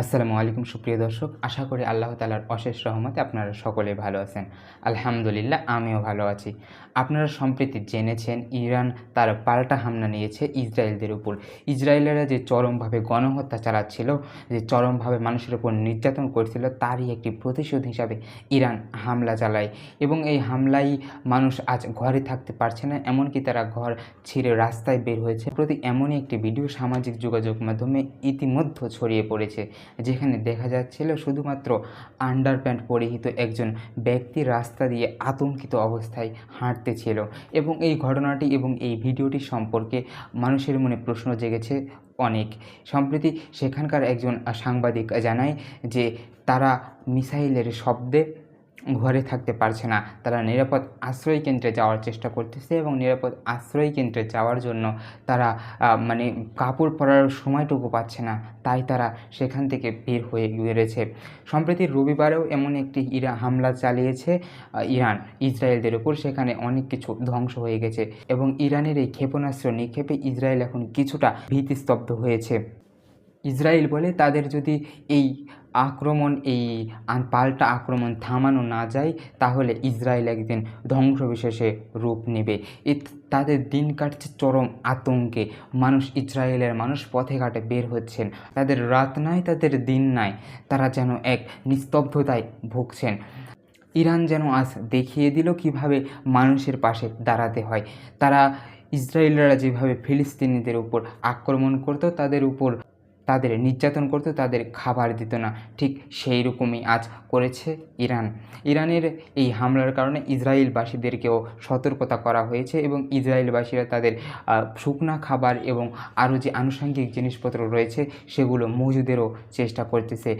আসসালামু আলাইকুম, সুপ্রিয় দর্শক। আশা করি আল্লাহ তালার অশেষ রহমতে আপনারা সকলে ভালো আছেন। আলহামদুলিল্লাহ, আমিও ভালো আছি। আপনারা সম্প্রতি জেনেছেন, ইরান তার পাল্টা হামলা নিয়েছে ইসরায়েলদের উপর। ইসরায়েলেরা যে চরমভাবে গণহত্যা চালাচ্ছিল, যে চরমভাবে মানুষের উপর নির্যাতন করছিল, তারই একটি প্রতিশোধ হিসাবে ইরান হামলা চালায়। এবং এই হামলায় মানুষ আজ ঘরে থাকতে পারছে না, এমনকি তারা ঘর ছেড়ে রাস্তায় বের হয়েছে। প্রতি এমনই একটি ভিডিও সামাজিক যোগাযোগ মাধ্যমে ইতিমধ্যে ছড়িয়ে পড়েছে। যেখানে দেখা যাচ্ছিল শুধুমাত্র আন্ডার প্যান্ট পরিহিত একজন ব্যক্তি রাস্তা দিয়ে আতঙ্কিত অবস্থায় হাঁটতেছিল। এবং এই ঘটনাটি এবং এই ভিডিওটি সম্পর্কে মানুষের মনে প্রশ্ন জেগেছে অনেক। সম্প্রতি সেখানকার একজন সাংবাদিক জানায় যে তারা মিসাইলের শব্দে ঘরে থাকতে পারছে না। তারা নিরাপদ আশ্রয় কেন্দ্রে যাওয়ার চেষ্টা করতেছে এবং নিরাপদ আশ্রয় কেন্দ্রে যাওয়ার জন্য তারা মানে কাপড় পরার সময়টুকু পাচ্ছে না। তাই তারা সেখান থেকে বের হয়ে বেড়েছে সম্প্রতি রবিবারেও এমন একটি ইরা হামলা চালিয়েছে ইরান। ইসরায়েলদের উপর সেখানে অনেক কিছু ধ্বংস হয়ে গেছে এবং ইরানের এই ক্ষেপণাস্ত্র নিক্ষেপে ইসরায়েল এখন কিছুটা ভীতিস্তব্ধ হয়েছে। ইসরায়েল বলে তাদের যদি এই আক্রমণ, এই পাল্টা আক্রমণ থামানো না যায়, তাহলে ইসরায়েল একদিন ধ্বংসবিশেষে রূপ নেবে। তাদের দিন কাটছে চরম আতঙ্কে। মানুষ ইসরায়েলের মানুষ পথে ঘাটে বের হচ্ছেন। তাদের রাত নাই, তাদের দিন নাই। তারা যেন এক নিস্তব্ধতায় ভুগছেন। ইরান যেন আজ দেখিয়ে দিল কীভাবে মানুষের পাশে দাঁড়াতে হয়। তারা ইসরায়েলরা যেভাবে ফিলিস্তিনিদের উপর আক্রমণ করতো, তাদের উপর তাদের নির্যাতন করতো তাদের খাবার দিত না। ঠিক সেই রকমই আজ করেছে ইরান। ইরানের এই হামলার কারণে ইসরায়েলবাসীদেরকেও সতর্কতা করা হয়েছে এবং ইসরায়েলবাসীরা তাদের শুকনা খাবার এবং আরও যে আনুষঙ্গিক জিনিসপত্র রয়েছে সেগুলো মজুদেরও চেষ্টা করতেছে।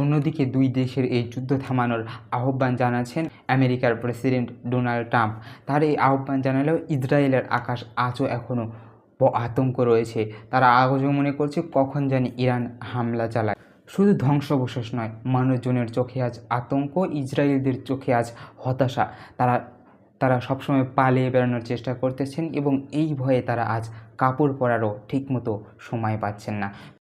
অন্যদিকে দুই দেশের এই যুদ্ধ থামানোর আহ্বান জানাচ্ছেন আমেরিকার প্রেসিডেন্ট ডোনাল্ড ট্রাম্প। তার এই আহ্বান জানালেও ইসরায়েলের আকাশ আজও এখনও আতঙ্ক রয়েছে। তারা আগজ মনে করছে কখন জানি ইরান হামলা চালায়। শুধু ধ্বংসবশেষ নয়, মানুষজনের চোখে আজ আতঙ্ক, ইসরায়েলদের চোখে আজ হতাশা। তারা তারা সবসময় পালিয়ে বেড়ানোর চেষ্টা করতেছেন এবং এই ভয়ে তারা আজ কাপড় পরারও ঠিকমতো সময় পাচ্ছেন না।